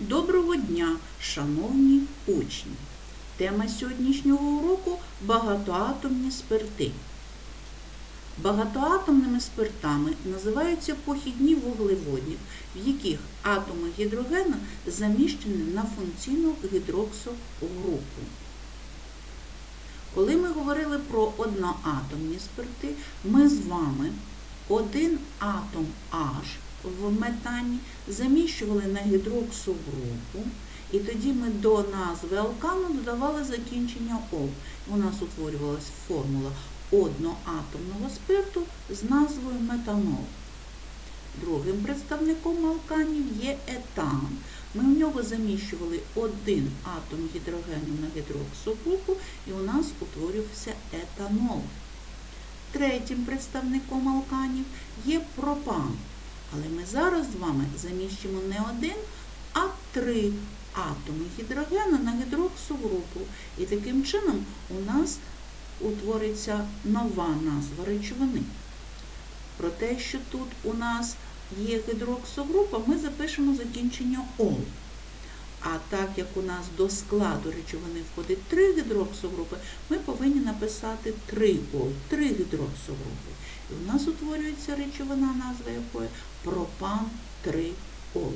Доброго дня, шановні учні! Тема сьогоднішнього уроку багатоатомні спирти. Багатоатомними спиртами називаються похідні вуглеводнів, в яких атоми гідрогена заміщені на функційну гідроксогрупу. Коли ми говорили про одноатомні спирти, ми з вами один атом H в метані заміщували на гідроксогрупу, і тоді ми до назви алкану додавали закінчення ол. У нас утворювалася формула одноатомного спирту з назвою метанол. Другим представником алканів є етан. Ми в нього заміщували один атом гідрогену на гідроксогрупу, і у нас утворювався етанол. Третім представником алканів є пропан. Але ми зараз з вами заміщимо не один, а три атоми гідрогена на гідроксогрупу. І таким чином у нас утвориться нова назва речовини. Про те, що тут у нас є гідроксогрупа, ми запишемо закінчення ол. А так як у нас до складу речовини входить три гідроксогрупи, ми повинні написати 3 ол, 3 гідроксогрупи. І у нас утворюється речовина, назва якої пропан 3 ол.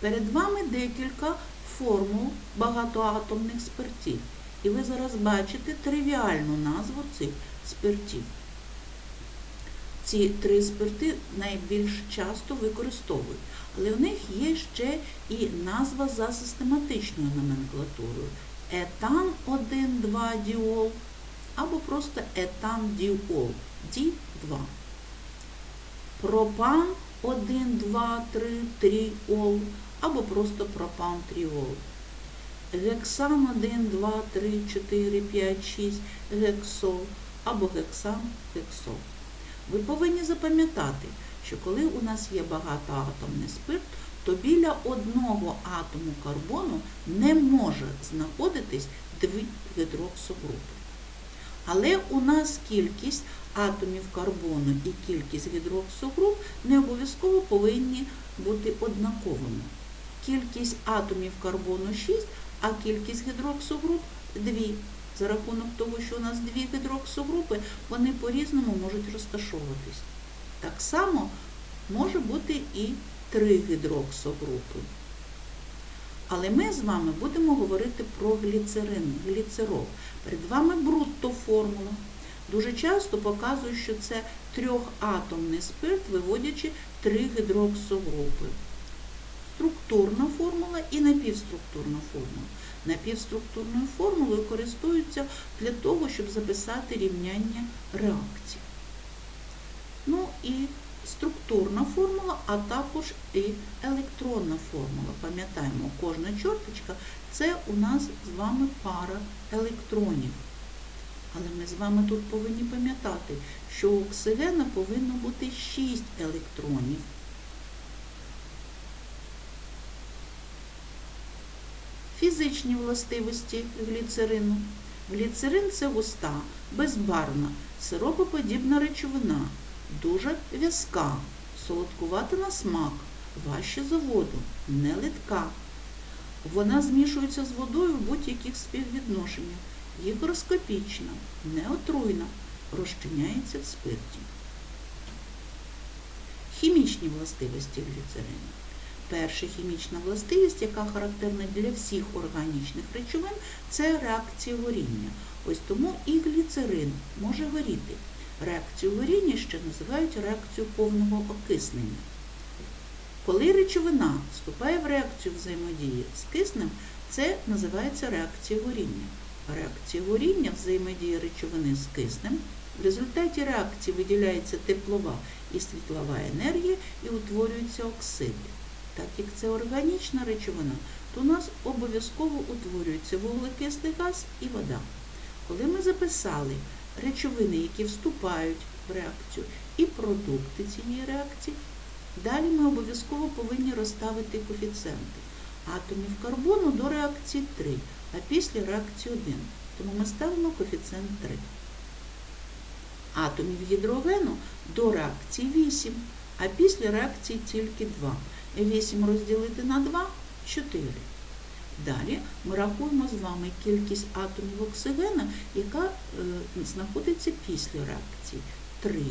Перед вами декілька формул багатоатомних спиртів. І ви зараз бачите тривіальну назву цих спиртів. Ці три спирти найбільш часто використовують, але в них є ще і назва за систематичною номенклатурою. Етан 1, 2 діол або просто етан діол Ді2. Пропан 1, 2, 3, тріол або просто пропан тріол. Гексан 1, 2, 3, 4, 5, 6, гексол або гексан, гексол. Ви повинні запам'ятати, що коли у нас є багатоатомний спирт, то біля одного атому карбону не може знаходитись дві гідроксогрупи. Але у нас кількість атомів карбону і кількість гідроксогруп не обов'язково повинні бути однаковими. Кількість атомів карбону 6, а кількість гідроксогруп 2. За рахунок того, що у нас дві гідроксогрупи, вони по-різному можуть розташовуватись. Так само може бути і три гідроксогрупи. Але ми з вами будемо говорити про гліцерин, гліцерол. Перед вами брутто формула. Дуже часто показують, що це трьохатомний спирт, виводячи три гідроксогрупи. Структурна формула і напівструктурна формула. Напівструктурною формулою користуються для того, щоб записати рівняння реакцій. Ну і структурна формула, а також і електронна формула. Пам'ятаємо, кожна чорточка це у нас з вами пара електронів. Але ми з вами тут повинні пам'ятати, що у оксигена повинно бути 6 електронів. Фізичні властивості гліцерину. Гліцерин це густа, безбарвна, сиропоподібна речовина, дуже в'язка, солодкувата на смак, важче за воду, не литка. Вона змішується з водою в будь-яких співвідношеннях, гігроскопічна, неотруйна, розчиняється в спирті. Хімічні властивості гліцерину. Перша хімічна властивість, яка характерна для всіх органічних речовин, це реакція горіння. Ось тому і гліцерин може горіти. Реакцію горіння ще називають реакцію повного окиснення. Коли речовина вступає в реакцію взаємодії з киснем, це називається реакція горіння. Реакція горіння взаємодії речовини з киснем. В результаті реакції виділяється теплова і світлова енергія і утворюються оксиди. Так як це органічна речовина, то у нас обов'язково утворюється вуглекислий газ і вода. Коли ми записали речовини, які вступають в реакцію, і продукти цієї реакції, далі ми обов'язково повинні розставити коефіцієнти атомів карбону до реакції 3, а після реакції 1. Тому ми ставимо коефіцієнт 3. Атомів гідрогену до реакції 8, а після реакції тільки 2. 8 розділити на 2 4. Далі ми рахуємо з вами кількість атомів оксигена, яка е, знаходиться після реакції. 3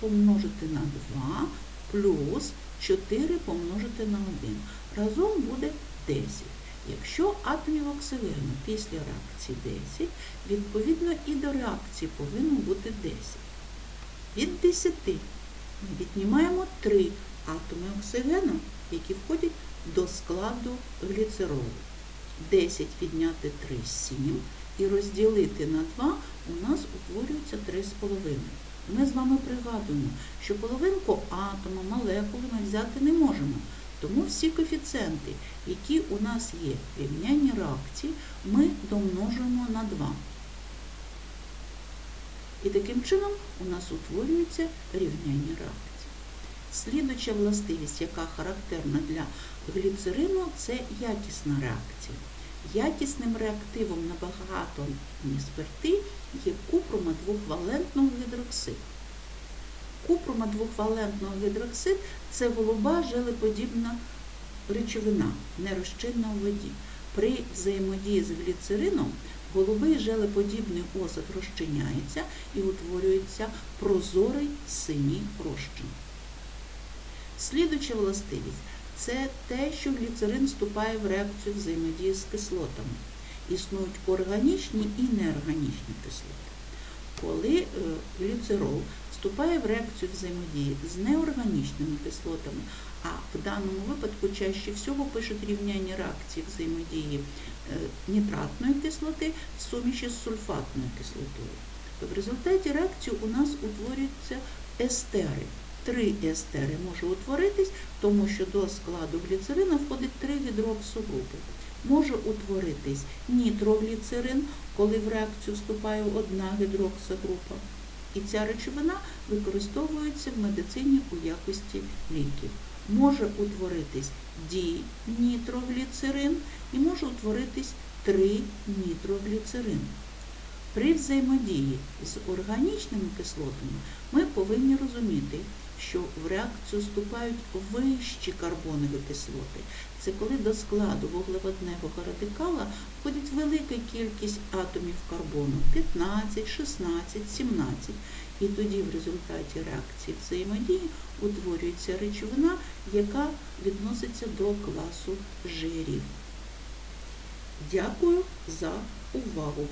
помножити на 2 плюс 4 помножити на 1. Разом буде 10. Якщо атомів оксигену після реакції 10, відповідно і до реакції повинно бути 10. Від 10 ми віднімаємо 3 атоми оксигену, які входять до складу гліцеролу. 10 відняти 3 – 7 і розділити на 2 у нас утворюється 3,5. Ми з вами пригадуємо, що половинку атома, молекули ми взяти не можемо. Тому всі коефіцієнти, які у нас є в рівнянні реакції, ми домножуємо на 2. І таким чином у нас утворюється рівняння реакції. Слідуча властивість, яка характерна для гліцерину, це якісна реакція. Якісним реактивом на багатоатомні спирти є купромодвохвалентного гідроксид. Купромодвохвалентного гідроксид це голуба желеподібна речовина, нерозчинна у воді. При взаємодії з гліцерином голубий желеподібний осад розчиняється і утворюється прозорий синій розчин. Слідуча властивість це те, що гліцерин вступає в реакцію взаємодії з кислотами. Існують органічні і неорганічні кислоти. Коли е, гліцерол вступає в реакцію взаємодії з неорганічними кислотами, а в даному випадку чаще всього пишуть рівняння реакції взаємодії е, нітратної кислоти в суміші з сульфатною кислотою, то в результаті реакції у нас утворюються естери. Три естери може утворитись, тому що до складу гліцерина входить три гідроксогрупи. Може утворитись нітрогліцерин, коли в реакцію вступає одна гідроксогрупа. І ця речовина використовується в медицині у якості ліків. Може утворитись дінітрогліцерин і може утворитись тринітрогліцерин. При взаємодії з органічними кислотами ми повинні розуміти, що в реакцію вступають вищі карбонові кислоти. Це коли до складу вуглеводневого радикала входить велика кількість атомів карбону 15, 16, 17. І тоді в результаті реакції взаємодії утворюється речовина, яка відноситься до класу жирів. Дякую за увагу!